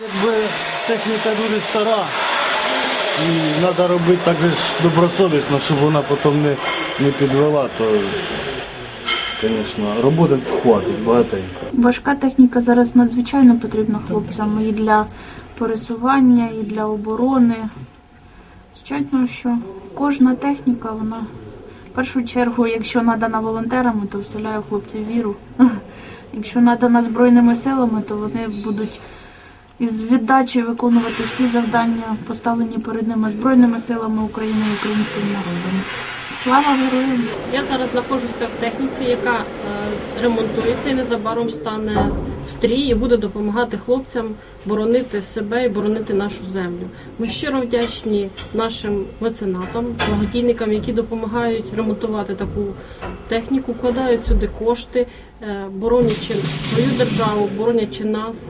Якби техніка дуже стара і треба робити так же ж добросовісно, щоб вона потім не, не підвела, то, звісно, роботи хватить багатенько. Важка техніка зараз надзвичайно потрібна хлопцям і для пересування, і для оборони. Звичайно, що кожна техніка, вона в першу чергу, якщо надана волонтерами, то вселяє хлопців віру. Якщо надана Збройними силами, то вони будуть із віддачею виконувати всі завдання, поставлені перед ними Збройними силами України і українським народом. Слава героям! Я зараз знаходжуся в техніці, яка е, ремонтується і незабаром стане в стрій і буде допомагати хлопцям боронити себе і боронити нашу землю. Ми щиро вдячні нашим меценатам, благодійникам, які допомагають ремонтувати таку техніку, вкладають сюди кошти, е, боронячи свою державу, боронячи нас.